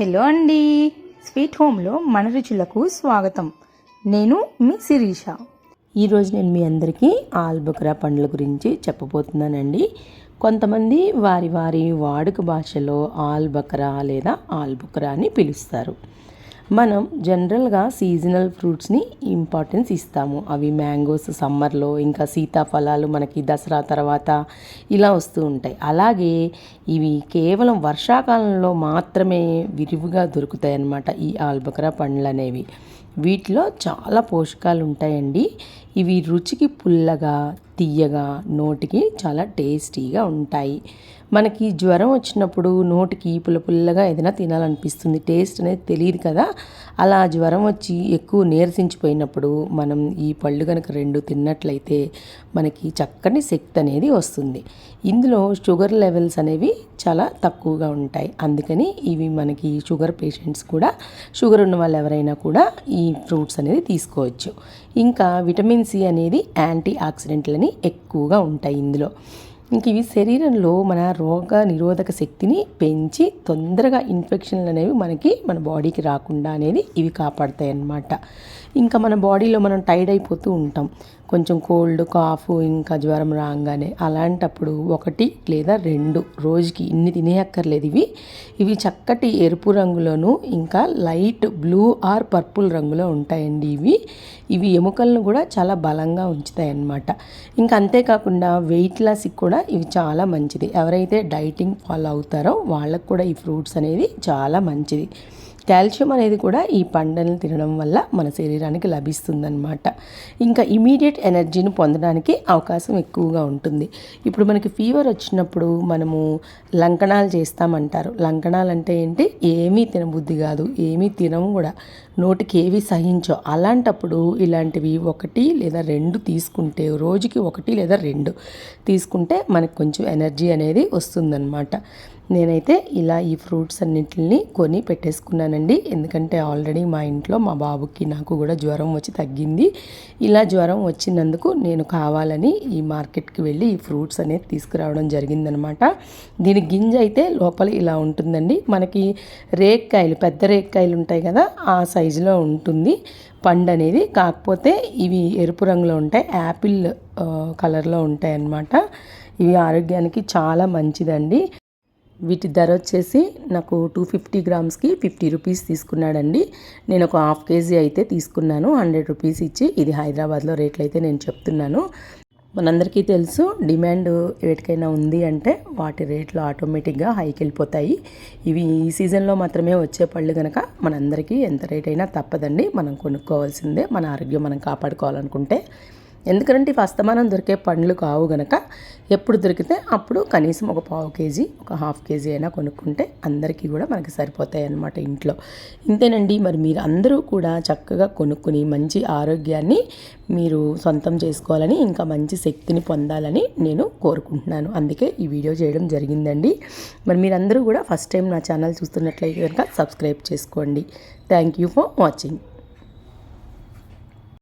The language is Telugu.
హలో అండి. స్వీట్ హోమ్లో మన రుచులకు స్వాగతం. నేను మీ శిరీష. ఈరోజు నేను మీ అందరికీ ఆల్బుకరా పండ్ల గురించి చెప్పబోతున్నానండి. కొంతమంది వారి వారి వాడుక భాషలో ఆల్బకరా లేదా ఆల్బుకరా అని పిలుస్తారు. మనం జనరల్గా సీజనల్ ఫ్రూట్స్ని ఇంపార్టెన్స్ ఇస్తాము. అవి మ్యాంగోస్ సమ్మర్లో ఇంకా సీతాఫలాలు మనకి దసరా తర్వాత ఇలా వస్తూ ఉంటాయి. అలాగే ఇవి కేవలం వర్షాకాలంలో మాత్రమే విరివిగా దొరుకుతాయి అన్నమాట ఈ ఆల్బకరా పండ్లు అనేవి వీటిలో చాలా పోషకాలు ఉంటాయండి ఇవి రుచికి పుల్లగా తీయగా నోటికి చాలా టేస్టీగా ఉంటాయి. మనకి జ్వరం వచ్చినప్పుడు నోటికి పుల్ల పుల్లగా ఏదైనా తినాలనిపిస్తుంది. టేస్ట్ అనేది తెలియదు కదా. అలా జ్వరం వచ్చి ఎక్కువ నీరసించిపోయినప్పుడు మనం ఈ పళ్ళు కనుక రెండు తిన్నట్లయితే మనకి చక్కని శక్తి అనేది వస్తుంది. ఇందులో షుగర్ లెవెల్స్ అనేవి చాలా తక్కువగా ఉంటాయి. అందుకని ఇవి మనకి షుగర్ పేషెంట్స్ కూడా షుగర్ ఉన్న వాళ్ళు ఎవరైనా కూడా ఈ ఫ్రూట్స్ అనేది తీసుకోవచ్చు. ఇంకా విటమిన్ సి అనేది యాంటీ ఆక్సిడెంట్లని ఎక్కువగా ఉంటాయి ఇందులో. ఇంక ఇవి శరీరంలో మన రోగ నిరోధక శక్తిని పెంచి తొందరగా ఇన్ఫెక్షన్లు అనేవి మనకి మన బాడీకి రాకుండా అనేది ఇవి కాపాడతాయి అన్నమాట. ఇంకా మన బాడీలో మనం టైడ్ అయిపోతూ ఉంటాం. కొంచెం కోల్డ్ కాఫ్ ఇంకా జ్వరం రాగానే అలాంటప్పుడు ఒకటి లేదా రెండు రోజుకి ఇన్ని తినేయక్కర్లేదు ఇవి. ఇవి చక్కటి ఎరుపు రంగులోను ఇంకా లైట్ బ్లూ ఆర్ పర్పుల్ రంగులో ఉంటాయండి ఇవి. ఇవి ఎముకలను కూడా చాలా బలంగా ఉంచుతాయి అన్నమాట ఇంకా అంతేకాకుండా వెయిట్ లాస్కి కూడా ఇవి చాలా మంచిది. ఎవరైతే డైటింగ్ ఫాలో అవుతారో వాళ్ళకు కూడా ఈ ఫ్రూట్స్ అనేది చాలా మంచిది. కాల్షియం అనేది కూడా ఈ పండ్లను తినడం వల్ల మన శరీరానికి లభిస్తుందన్నమాట. ఇంకా ఇమీడియట్ ఎనర్జీని పొందడానికి అవకాశం ఎక్కువగా ఉంటుంది. ఇప్పుడు మనకి ఫీవర్ వచ్చినప్పుడు మనము లంకణాలు చేస్తామంటారు. లంకణాలు అంటే ఏంటి? ఏమీ తినబుద్ధి కాదు ఏమీ తినము కూడా. నోటికి ఏవి సహించో అలాంటప్పుడు ఇలాంటివి ఒకటి లేదా రెండు తీసుకుంటే రోజుకి ఒకటి లేదా రెండు తీసుకుంటే మనకు కొంచెం ఎనర్జీ అనేది వస్తుందన్నమాట. నేనైతే ఇలా ఈ ఫ్రూట్స్ అన్నింటిని కొని పెట్టేసుకున్నాను. చేస్తున్నానండి. ఎందుకంటే ఆల్రెడీ మా ఇంట్లో మా బాబుకి నాకు కూడా జ్వరం వచ్చి తగ్గింది. ఇలా జ్వరం వచ్చినందుకు నేను కావాలని ఈ మార్కెట్కి వెళ్ళి ఈ ఫ్రూట్స్ అనేది తీసుకురావడం జరిగిందనమాట. దీని గింజ అయితే లోపల ఇలా ఉంటుందండి. మనకి రేక్కాయలు పెద్ద రేక్కాయలు ఉంటాయి కదా ఆ సైజులో ఉంటుంది. పండు అనేది కాకపోతే ఇవి ఎరుపు రంగులో ఉంటాయి యాపిల్ కలర్లో ఉంటాయి అన్నమాట ఇవి ఆరోగ్యానికి చాలా మంచిదండి. వీటి ధర వచ్చేసి నాకు టూ ఫిఫ్టీ గ్రామ్స్కి ఫిఫ్టీ రూపీస్ తీసుకున్నాడండి. నేను ఒక హాఫ్ కేజీ అయితే తీసుకున్నాను. హండ్రెడ్ రూపీస్ ఇచ్చి ఇది హైదరాబాద్లో రేట్లు అయితే నేను చెప్తున్నాను. మనందరికీ తెలుసు డిమాండ్ వేటికైనా ఉంది అంటే వాటి రేట్లు ఆటోమేటిక్గా హైకి వెళ్ళిపోతాయి. ఇవి ఈ సీజన్లో మాత్రమే వచ్చే పళ్ళు కనుక మనందరికీ ఎంత రేట్ అయినా తప్పదండి. మనం కొనుక్కోవాల్సిందే. మన ఆరోగ్యం మనం కాపాడుకోవాలనుకుంటే. ఎందుకంటే ఇవి అస్తమానం దొరికే పండ్లు కావు గనక ఎప్పుడు దొరికితే అప్పుడు కనీసం ఒక పావు కేజీ ఒక హాఫ్ కేజీ అయినా కొనుక్కుంటే అందరికీ కూడా మనకి సరిపోతాయి అన్నమాట ఇంట్లో. ఇంతేనండి. మరి మీరు అందరూ కూడా చక్కగా కొనుక్కుని మంచి ఆరోగ్యాన్ని మీరు సొంతం చేసుకోవాలని ఇంకా మంచి శక్తిని పొందాలని నేను కోరుకుంటున్నాను. అందుకే ఈ వీడియో చేయడం జరిగిందండి. మరి మీరందరూ కూడా ఫస్ట్ టైం నా ఛానల్ చూస్తున్నట్లయితే కనుక సబ్స్క్రైబ్ చేసుకోండి. Thank you for watching.